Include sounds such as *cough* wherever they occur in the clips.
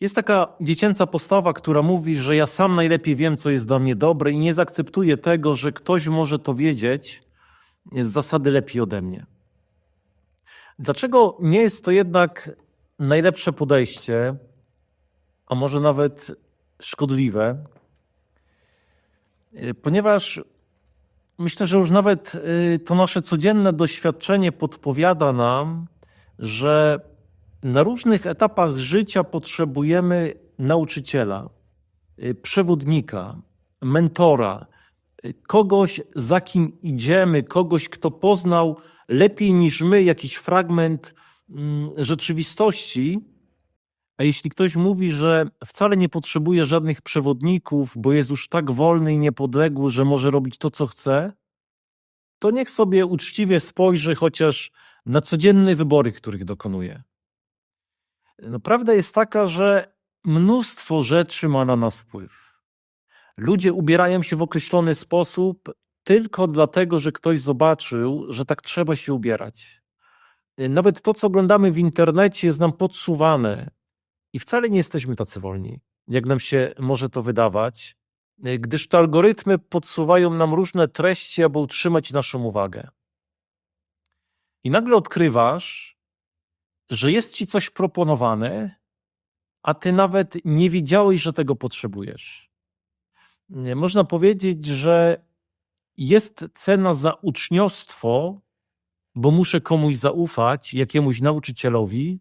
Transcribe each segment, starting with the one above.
Jest taka dziecięca postawa, która mówi, że ja sam najlepiej wiem, co jest dla mnie dobre i nie zaakceptuję tego, że ktoś może to wiedzieć z zasady lepiej ode mnie. Dlaczego nie jest to jednak najlepsze podejście, a może nawet szkodliwe? Y, Ponieważ myślę, że już nawet y, to nasze codzienne doświadczenie podpowiada nam, że na różnych etapach życia potrzebujemy nauczyciela, y, przewodnika, mentora, y, kogoś, za kim idziemy, kogoś, kto poznał lepiej niż my jakiś fragment mm, rzeczywistości. A jeśli ktoś mówi, że wcale nie potrzebuje żadnych przewodników, bo jest już tak wolny i niepodległy, że może robić to, co chce, to niech sobie uczciwie spojrzy chociaż na codzienne wybory, których dokonuje. No, prawda jest taka, że mnóstwo rzeczy ma na nas wpływ. Ludzie ubierają się w określony sposób tylko dlatego, że ktoś zobaczył, że tak trzeba się ubierać. Nawet to, co oglądamy w internecie, jest nam podsuwane i wcale nie jesteśmy tacy wolni, jak nam się może to wydawać, gdyż te algorytmy podsuwają nam różne treści, aby utrzymać naszą uwagę. I nagle odkrywasz, że jest ci coś proponowane, a ty nawet nie wiedziałeś, że tego potrzebujesz. Można powiedzieć, że jest cena za uczniostwo, bo muszę komuś zaufać, jakiemuś nauczycielowi,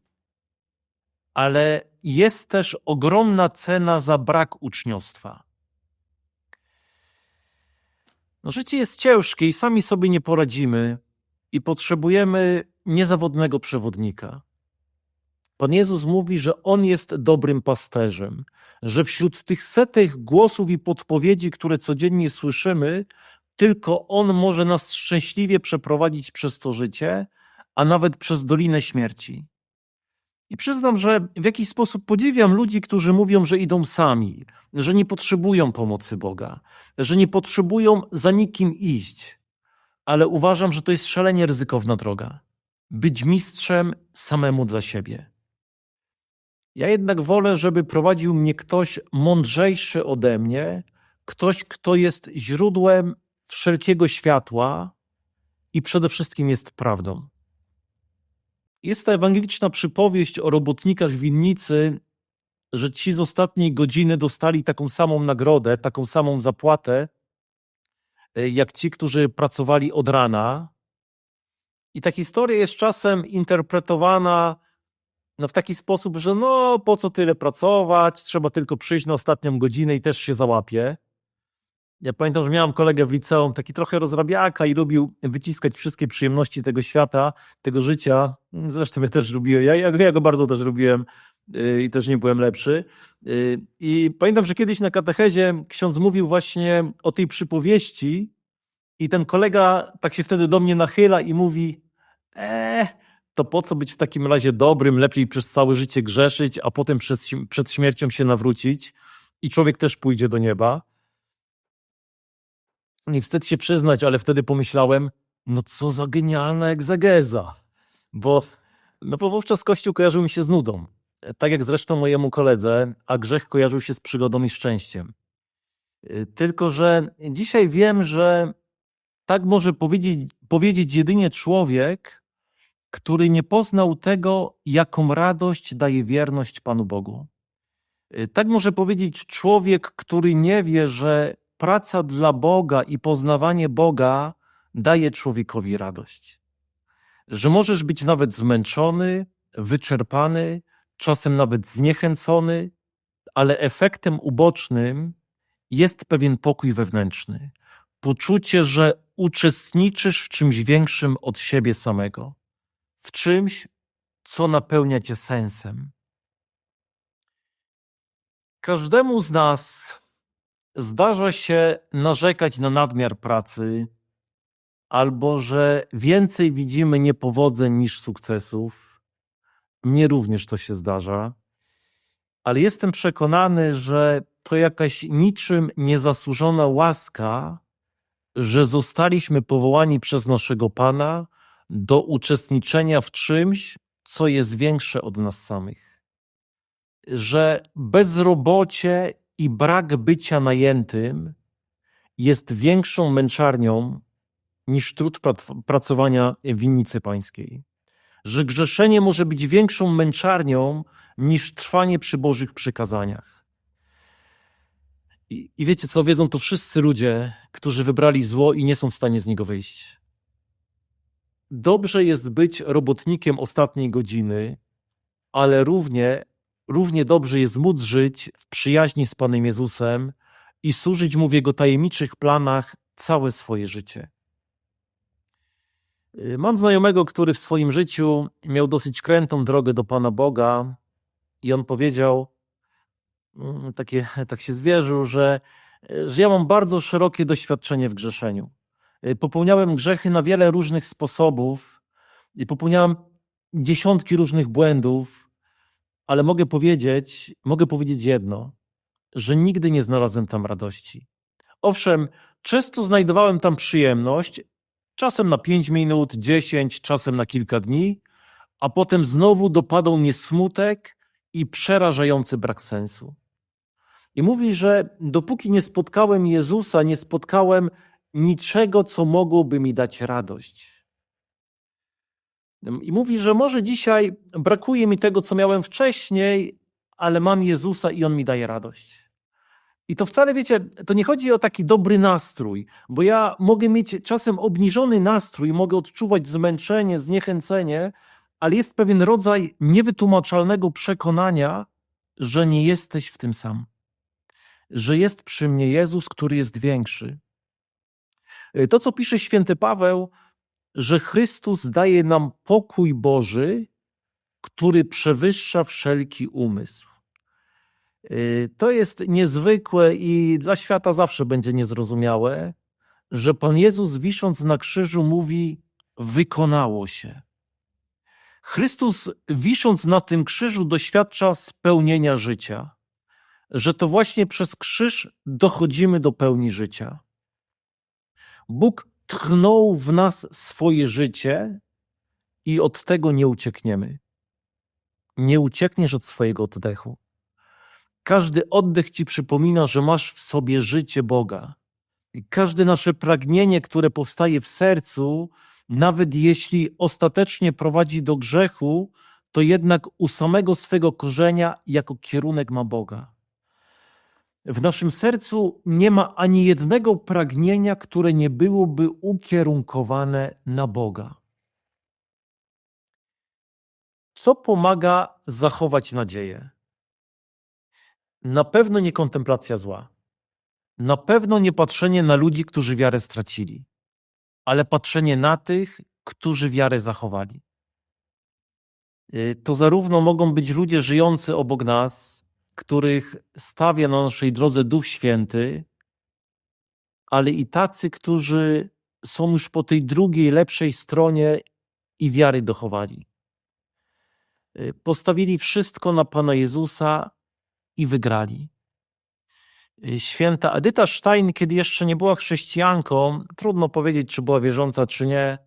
ale jest też ogromna cena za brak uczniostwa. No, życie jest ciężkie i sami sobie nie poradzimy i potrzebujemy niezawodnego przewodnika. Pan Jezus mówi, że On jest dobrym pasterzem, że wśród tych setek głosów i podpowiedzi, które codziennie słyszymy, tylko On może nas szczęśliwie przeprowadzić przez to życie, a nawet przez dolinę śmierci. I przyznam, że w jakiś sposób podziwiam ludzi, którzy mówią, że idą sami, że nie potrzebują pomocy Boga, że nie potrzebują za nikim iść. Ale uważam, że to jest szalenie ryzykowna droga. Być mistrzem samemu dla siebie. Ja jednak wolę, żeby prowadził mnie ktoś mądrzejszy ode mnie, ktoś, kto jest źródłem wszelkiego światła i przede wszystkim jest prawdą. Jest ta ewangeliczna przypowieść o robotnikach winnicy, że ci z ostatniej godziny dostali taką samą nagrodę, taką samą zapłatę, e, jak ci, którzy pracowali od rana. I ta historia jest czasem interpretowana no, w taki sposób, że no po co tyle pracować, trzeba tylko przyjść na ostatnią godzinę i też się załapie. Ja pamiętam, że miałem kolegę w liceum, taki trochę rozrabiaka i lubił wyciskać wszystkie przyjemności tego świata, tego życia. Zresztą ja też lubiłem, ja, ja, go bardzo też lubiłem yy, i też nie byłem lepszy. Yy, I pamiętam, że kiedyś na katechezie ksiądz mówił właśnie o tej przypowieści i ten kolega tak się wtedy do mnie nachyla i mówi eee, to po co być w takim razie dobrym, lepiej przez całe życie grzeszyć, a potem przed, przed śmiercią się nawrócić i człowiek też pójdzie do nieba. Nie wstyd się przyznać, ale wtedy pomyślałem, no co za genialna egzegeza. Bo, no bo wówczas Kościół kojarzył mi się z nudą. Tak jak zresztą mojemu koledze, a grzech kojarzył się z przygodą i szczęściem. Y, Tylko, że dzisiaj wiem, że tak może powiedzieć, powiedzieć jedynie człowiek, który nie poznał tego, jaką radość daje wierność Panu Bogu. Y, Tak może powiedzieć człowiek, który nie wie, że praca dla Boga i poznawanie Boga daje człowiekowi radość. Że możesz być nawet zmęczony, wyczerpany, czasem nawet zniechęcony, ale efektem ubocznym jest pewien pokój wewnętrzny. Poczucie, że uczestniczysz w czymś większym od siebie samego, w czymś, co napełnia cię sensem. Każdemu z nas zdarza się narzekać na nadmiar pracy, albo że więcej widzimy niepowodzeń niż sukcesów. Mnie również to się zdarza, ale jestem przekonany, że to jakaś niczym niezasłużona łaska, że zostaliśmy powołani przez naszego Pana do uczestniczenia w czymś, co jest większe od nas samych. że bezrobocie i brak bycia najętym jest większą męczarnią niż trud prac- pracowania winnicy pańskiej. Że grzeszenie może być większą męczarnią niż trwanie przy Bożych przykazaniach. I, I wiecie co, wiedzą to wszyscy ludzie, którzy wybrali zło i nie są w stanie z niego wyjść. Dobrze jest być robotnikiem ostatniej godziny, ale równie, równie dobrze jest móc żyć w przyjaźni z Panem Jezusem i służyć Mu w Jego tajemniczych planach całe swoje życie. Y, Mam znajomego, który w swoim życiu miał dosyć krętą drogę do Pana Boga i on powiedział, mm, takie, *laughs* tak się zwierzył, że, że ja mam bardzo szerokie doświadczenie w grzeszeniu. Y, Popełniałem grzechy na wiele różnych sposobów i popełniałem dziesiątki różnych błędów, ale mogę powiedzieć, mogę powiedzieć jedno, że nigdy nie znalazłem tam radości. Owszem, często znajdowałem tam przyjemność, czasem na 5 minut, 10, czasem na kilka dni, a potem znowu dopadał mnie smutek i przerażający brak sensu. I mówi, że dopóki nie spotkałem Jezusa, nie spotkałem niczego, co mogłoby mi dać radość. I mówi, że może dzisiaj brakuje mi tego, co miałem wcześniej, ale mam Jezusa i On mi daje radość. I to wcale, wiecie, to nie chodzi o taki dobry nastrój, bo ja mogę mieć czasem obniżony nastrój, mogę odczuwać zmęczenie, zniechęcenie, ale jest pewien rodzaj niewytłumaczalnego przekonania, że nie jesteś w tym sam. Że jest przy mnie Jezus, który jest większy. To, co pisze święty Paweł, że Chrystus daje nam pokój Boży, który przewyższa wszelki umysł. Y, To jest niezwykłe i dla świata zawsze będzie niezrozumiałe, że Pan Jezus wisząc na krzyżu mówi: Wykonało się. Chrystus wisząc na tym krzyżu doświadcza spełnienia życia, że to właśnie przez krzyż dochodzimy do pełni życia. Bóg tchnął w nas swoje życie i od tego nie uciekniemy. Nie uciekniesz od swojego oddechu. Każdy oddech ci przypomina, że masz w sobie życie Boga. I każde nasze pragnienie, które powstaje w sercu, nawet jeśli ostatecznie prowadzi do grzechu, to jednak u samego swego korzenia jako kierunek ma Boga. W naszym sercu nie ma ani jednego pragnienia, które nie byłoby ukierunkowane na Boga. Co pomaga zachować nadzieję? Na pewno nie kontemplacja zła. Na pewno nie patrzenie na ludzi, którzy wiarę stracili, ale patrzenie na tych, którzy wiarę zachowali. Y, To zarówno mogą być ludzie żyjący obok nas, których stawia na naszej drodze Duch Święty, ale i tacy, którzy są już po tej drugiej, lepszej stronie i wiary dochowali. Y, Postawili wszystko na Pana Jezusa i wygrali. Y, Święta Edyta Stein, kiedy jeszcze nie była chrześcijanką, trudno powiedzieć, czy była wierząca, czy nie,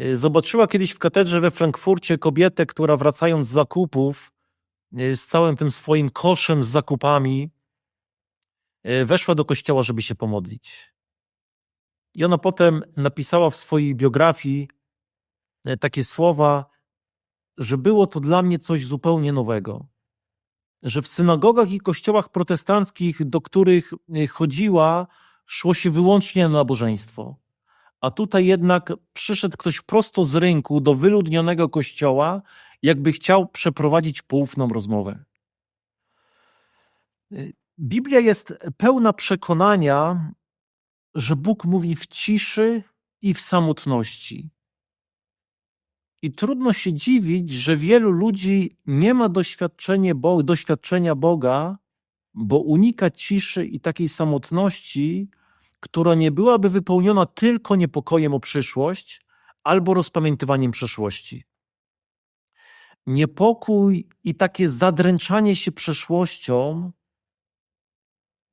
y, zobaczyła kiedyś w katedrze we Frankfurcie kobietę, która wracając z zakupów, z całym tym swoim koszem z zakupami, y, weszła do kościoła, żeby się pomodlić. I ona potem napisała w swojej biografii y, takie słowa, że było to dla mnie coś zupełnie nowego że w synagogach i kościołach protestanckich, do których chodziła, szło się wyłącznie na nabożeństwo. A tutaj jednak przyszedł ktoś prosto z rynku do wyludnionego kościoła, jakby chciał przeprowadzić poufną rozmowę. Biblia jest pełna przekonania, że Bóg mówi w ciszy i w samotności. I trudno się dziwić, że wielu ludzi nie ma doświadczenia Boga, bo unika ciszy i takiej samotności, która nie byłaby wypełniona tylko niepokojem o przyszłość albo rozpamiętywaniem przeszłości. Niepokój i takie zadręczanie się przeszłością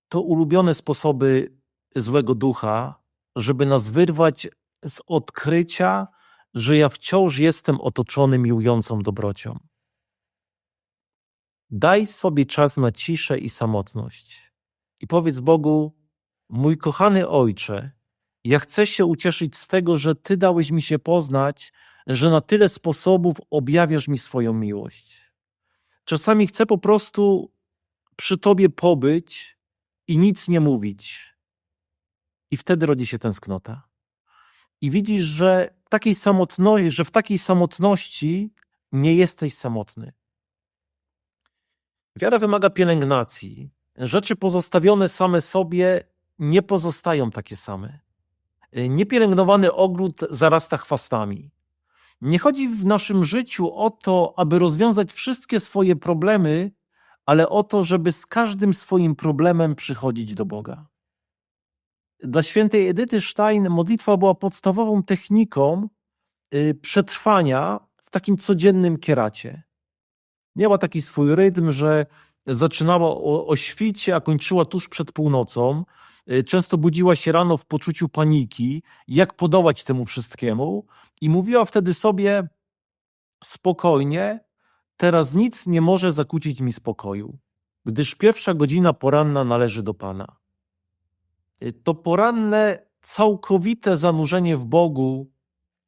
to ulubione sposoby złego ducha, żeby nas wyrwać z odkrycia, że ja wciąż jestem otoczony miłującą dobrocią. Daj sobie czas na ciszę i samotność. I powiedz Bogu: Mój kochany ojcze, ja chcę się ucieszyć z tego, że Ty dałeś mi się poznać, że na tyle sposobów objawiasz mi swoją miłość. Czasami chcę po prostu przy Tobie pobyć i nic nie mówić. I wtedy rodzi się tęsknota. I widzisz, że, takiej samotności, że w takiej samotności nie jesteś samotny. Wiara wymaga pielęgnacji. Rzeczy pozostawione same sobie nie pozostają takie same. Niepielęgnowany ogród zarasta chwastami. Nie chodzi w naszym życiu o to, aby rozwiązać wszystkie swoje problemy, ale o to, żeby z każdym swoim problemem przychodzić do Boga. Dla świętej Edyty Stein modlitwa była podstawową techniką y, przetrwania w takim codziennym kieracie. Miała taki swój rytm, że zaczynała o, o świcie, a kończyła tuż przed północą. Y, Często budziła się rano w poczuciu paniki, jak podołać temu wszystkiemu, i mówiła wtedy sobie spokojnie: Teraz nic nie może zakłócić mi spokoju, gdyż pierwsza godzina poranna należy do Pana. Y, To poranne, całkowite zanurzenie w Bogu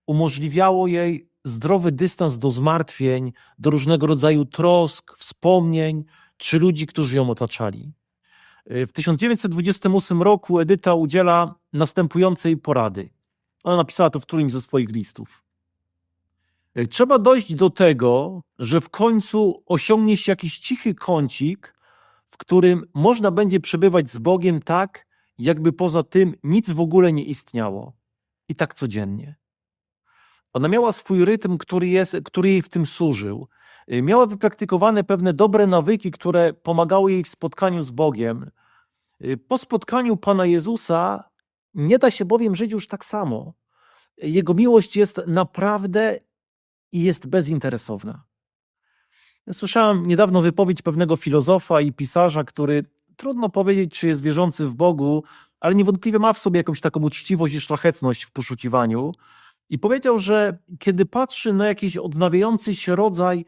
umożliwiało jej zdrowy dystans do zmartwień, do różnego rodzaju trosk, wspomnień czy ludzi, którzy ją otaczali. W 1928 roku Edyta udziela następującej porady. Ona napisała to w którymś ze swoich listów. Y, Trzeba dojść do tego, że w końcu osiągnie się jakiś cichy kącik, w którym można będzie przebywać z Bogiem tak, jakby poza tym nic w ogóle nie istniało. I tak codziennie. Ona miała swój rytm, który, jest, który jej w tym służył. Y, Miała wypraktykowane pewne dobre nawyki, które pomagały jej w spotkaniu z Bogiem. Y, Po spotkaniu Pana Jezusa nie da się bowiem żyć już tak samo. Jego miłość jest naprawdę i jest bezinteresowna. Słyszałem niedawno wypowiedź pewnego filozofa i pisarza, który trudno powiedzieć, czy jest wierzący w Bogu, ale niewątpliwie ma w sobie jakąś taką uczciwość i szlachetność w poszukiwaniu. I powiedział, że kiedy patrzy na jakiś odnawiający się rodzaj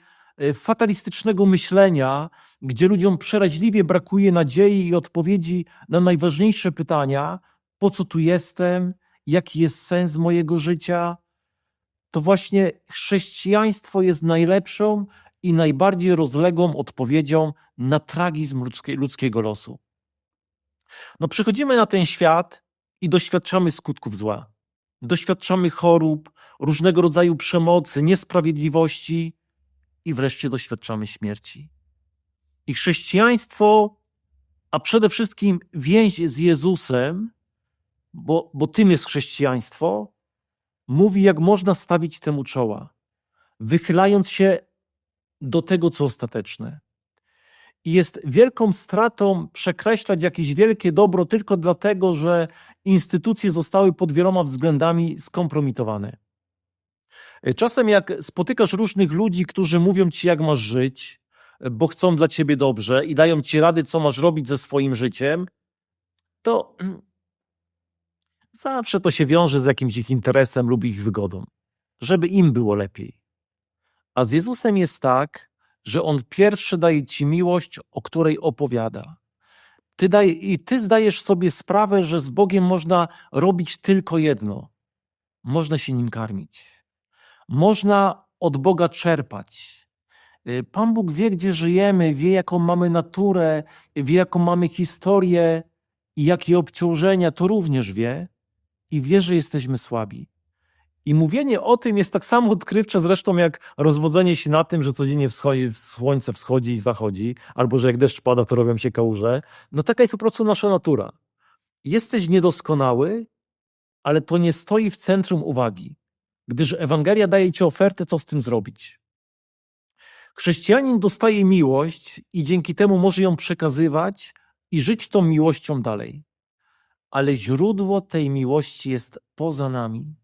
fatalistycznego myślenia, gdzie ludziom przeraźliwie brakuje nadziei i odpowiedzi na najważniejsze pytania: po co tu jestem, jaki jest sens mojego życia, to właśnie chrześcijaństwo jest najlepszą i najbardziej rozległą odpowiedzią na tragizm ludzkie, ludzkiego losu. No, przychodzimy na ten świat i doświadczamy skutków zła. Doświadczamy chorób, różnego rodzaju przemocy, niesprawiedliwości i wreszcie doświadczamy śmierci. I chrześcijaństwo, a przede wszystkim więź z Jezusem, bo, bo tym jest chrześcijaństwo, mówi, jak można stawić temu czoła, wychylając się do tego, co ostateczne. I jest wielką stratą przekreślać jakieś wielkie dobro tylko dlatego, że instytucje zostały pod wieloma względami skompromitowane. Czasem, jak spotykasz różnych ludzi, którzy mówią ci, jak masz żyć, bo chcą dla ciebie dobrze i dają ci rady, co masz robić ze swoim życiem, to *clears throat* zawsze to się wiąże z jakimś ich interesem lub ich wygodą, żeby im było lepiej. A z Jezusem jest tak, że On pierwszy daje ci miłość, o której opowiada. Ty daj, I ty zdajesz sobie sprawę, że z Bogiem można robić tylko jedno. Można się Nim karmić. Można od Boga czerpać. Y, Pan Bóg wie, gdzie żyjemy, wie, jaką mamy naturę, wie, jaką mamy historię i jakie obciążenia, to również wie. I wie, że jesteśmy słabi. I mówienie o tym jest tak samo odkrywcze zresztą jak rozwodzenie się na tym, że codziennie wschodzi, słońce wschodzi i zachodzi, albo że jak deszcz pada, to robią się kałuże. No taka jest po prostu nasza natura. Jesteś niedoskonały, ale to nie stoi w centrum uwagi, gdyż Ewangelia daje ci ofertę, co z tym zrobić. Chrześcijanin dostaje miłość i dzięki temu może ją przekazywać i żyć tą miłością dalej. Ale źródło tej miłości jest poza nami